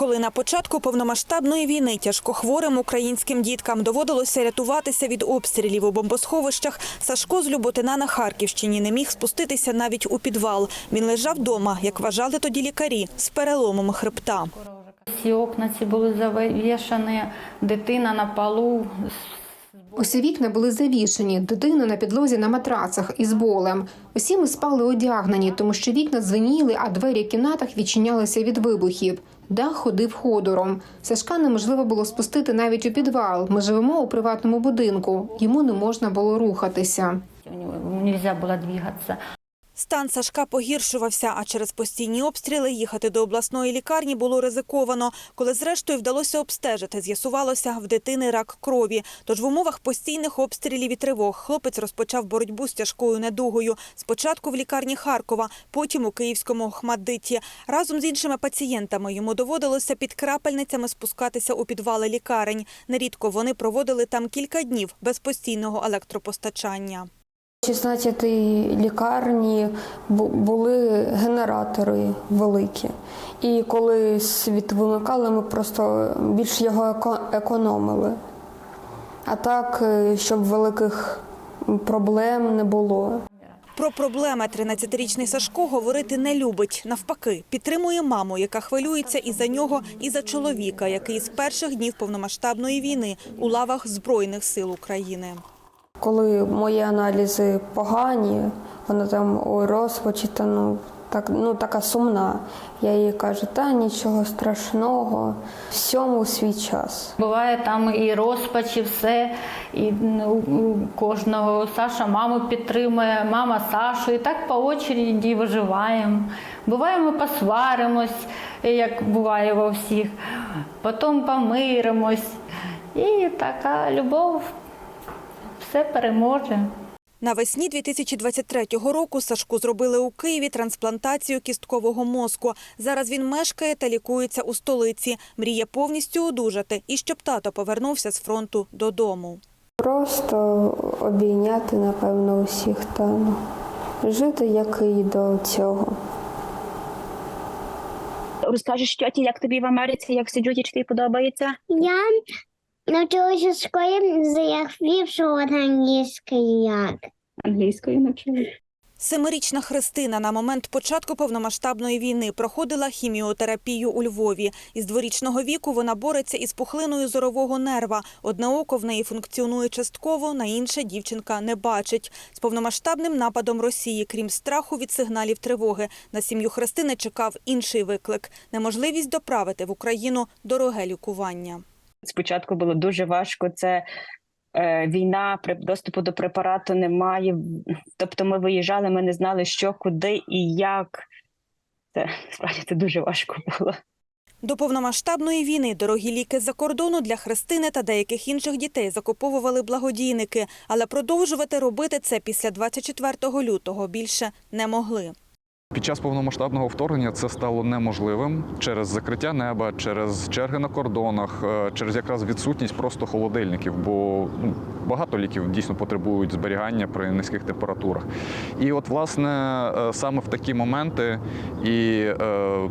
Коли на початку повномасштабної війни тяжкохворим українським діткам доводилося рятуватися від обстрілів у бомбосховищах, Сашко з Люботина на Харківщині не міг спуститися навіть у підвал. Він лежав вдома, як вважали тоді лікарі, з переломом хребта. Всі окна ці були завішані, дитина на полу. Усі вікна були завішені, дитина на підлозі на матрацах із болем. Усі ми спали одягнені, тому що вікна дзвеніли, а двері в кімнатах відчинялися від вибухів. Дах ходив ходором. Сашка неможливо було спустити навіть у підвал. Ми живемо у приватному будинку. Йому не можна було рухатися. У нього не можна було двигатися. Стан Сашка погіршувався, а через постійні обстріли їхати до обласної лікарні було ризиковано. Коли зрештою вдалося обстежити, з'ясувалося в дитини рак крові. Тож в умовах постійних обстрілів і тривог хлопець розпочав боротьбу з тяжкою недугою. Спочатку в лікарні Харкова, потім у київському Охмаддиті. Разом з іншими пацієнтами йому доводилося під крапельницями спускатися у підвали лікарень. Нерідко вони проводили там кілька днів без постійного електропостачання. У 16 лікарні були генератори великі. І коли світ вимикали, ми просто більш його економили. А так, е, щоб великих проблем не було. Про проблеми 13-річний Сашко говорити не любить. Навпаки, підтримує маму, яка хвилюється і за нього, і за чоловіка, який з перших днів повномасштабної війни у лавах Збройних сил України. Коли мої аналізи погані, вона там ой, розпачі, та ну, так, ну, така сумна. Я їй кажу, та нічого страшного, всьому свій час. Буває там і розпач, і все. І ну, у кожного Саша маму підтримує, мама Сашу. І так по очереді виживаємо. Буває, ми посваримось, як буває во всіх. Потім помиримось. І така любов все переможе. Навесні 2023 року Сашку зробили у Києві трансплантацію кісткового мозку. Зараз він мешкає та лікується у столиці. Мріє повністю одужати і щоб тато повернувся з фронту додому. Просто обійняти, напевно, усіх та ну, жити як і до цього. Розкажеш тьоті, як тобі в Америці, як сиджуть, чи тобі подобається? Я навчилася в школі заявивши англійський як. Англійською навчили. Семирічна Христина на момент початку повномасштабної війни проходила хіміотерапію у Львові. Із дворічного віку вона бореться із пухлиною зорового нерва. Одне око в неї функціонує частково, на інше дівчинка не бачить. З повномасштабним нападом Росії, крім страху від сигналів тривоги, на сім'ю Христини чекав інший виклик – неможливість доправити в Україну дороге лікування. Спочатку було дуже важко. Це е, війна, при доступу до препарату немає. Тобто ми виїжджали, ми не знали, що, куди і як. Це справді це дуже важко було. До повномасштабної війни дорогі ліки з-за кордону для Христини та деяких інших дітей закуповували благодійники, але продовжувати робити це після 24 лютого більше не могли. Під час повномасштабного вторгнення це стало неможливим через закриття неба, через черги на кордонах, е, через якраз відсутність просто холодильників, бо ну, багато ліків дійсно потребують зберігання при низьких температурах. І от, власне, е, саме в такі моменти і е,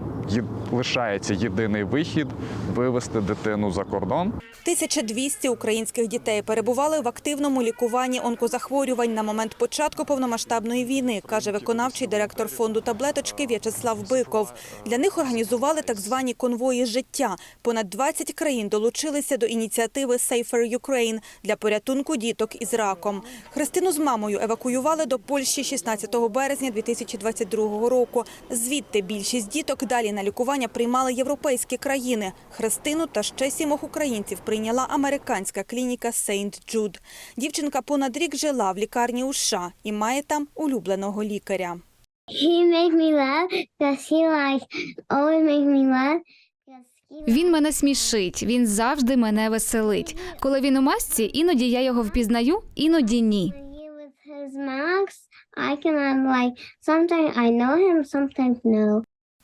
лишається єдиний вихід вивести дитину за кордон. 1200 українських дітей перебували в активному лікуванні онкозахворювань на момент початку повномасштабної війни, каже виконавчий директор фонду таблеточки В'ячеслав Биков. Для них організували так звані конвої життя. Понад 20 країн долучилися до ініціативи Safer Ukraine для порятунку діток із раком. Христину з мамою евакуювали до Польщі 16 березня 2022 року. Звідти більшість діток далі на лікування приймали європейські країни. Христину та ще сімох українців прийняла американська клініка Сейнт Джуд. Дівчинка понад рік жила в лікарні у США і має там улюбленого лікаря. He make me laugh because he like always make me laugh. 'cause he Він мене смішить, він завжди мене веселить. Коли він у масці, іноді я його впізнаю, іноді ні. I cannot like sometimes I know him, sometimes no.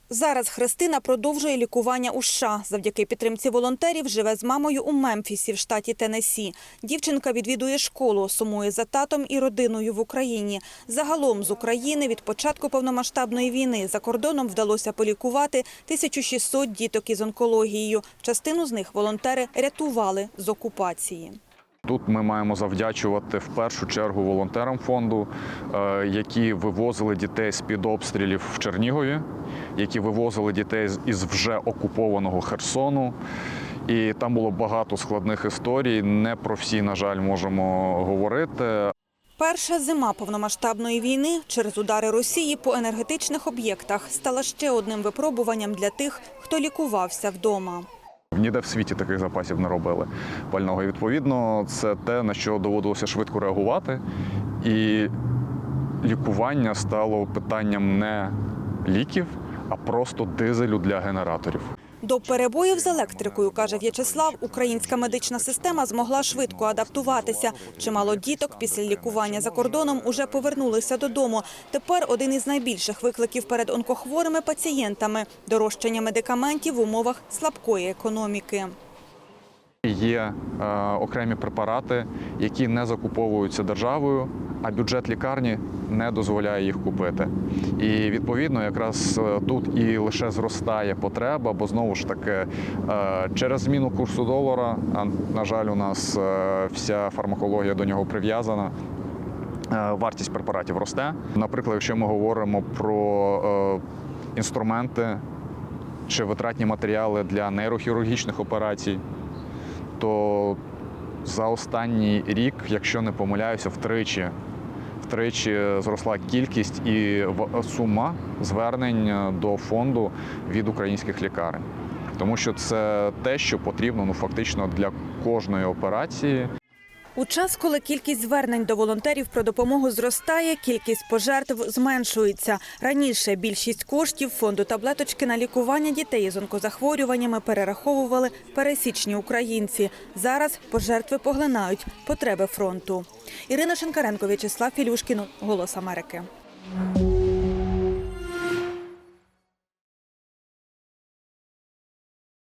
Зараз Христина продовжує лікування у США. Завдяки підтримці волонтерів живе з мамою у Мемфісі в штаті Теннессі. Дівчинка відвідує школу, сумує за татом і родиною в Україні. Загалом з України від початку повномасштабної війни за кордоном вдалося полікувати 1600 діток із онкологією. Частину з них волонтери рятували з окупації. Тут ми маємо завдячувати в першу чергу волонтерам фонду, е, які вивозили дітей з під обстрілів в Чернігові, які вивозили дітей із вже окупованого Херсону. І там було багато складних історій. Не про всі, на жаль, можемо говорити. Перша зима повномасштабної війни через удари Росії по енергетичних об'єктах стала ще одним випробуванням для тих, хто лікувався вдома. Ніде в світі таких запасів не робили пального. І відповідно, це те, на що доводилося швидко реагувати. І лікування стало питанням не ліків, а просто дизелю для генераторів. До перебоїв з електрикою, каже В'ячеслав, українська медична система змогла швидко адаптуватися. Чимало діток після лікування за кордоном уже повернулися додому. Тепер один із найбільших викликів перед онкохворими пацієнтами – дорожчання медикаментів в умовах слабкої економіки. Є е, окремі препарати, які не закуповуються державою, а бюджет лікарні не дозволяє їх купити. І відповідно, якраз е, тут і лише зростає потреба, бо знову ж таки е, через зміну курсу долара, а на жаль, у нас е, вся фармакологія до нього прив'язана. е, Вартість препаратів росте. Наприклад, якщо ми говоримо про е, інструменти чи витратні матеріали для нейрохірургічних операцій, то за останній рік, якщо не помиляюся, втричі, втричі зросла кількість і сума звернень до фонду від українських лікарень. Тому що це те, що потрібно ну фактично для кожної операції. У час, коли кількість звернень до волонтерів про допомогу зростає, кількість пожертв зменшується. Раніше більшість коштів фонду таблеточки на лікування дітей з онкозахворюваннями перераховували пересічні українці. Зараз пожертви поглинають потреби фронту. Ірина Шинкаренко, В'ячеслав Філюшкін, Голос Америки.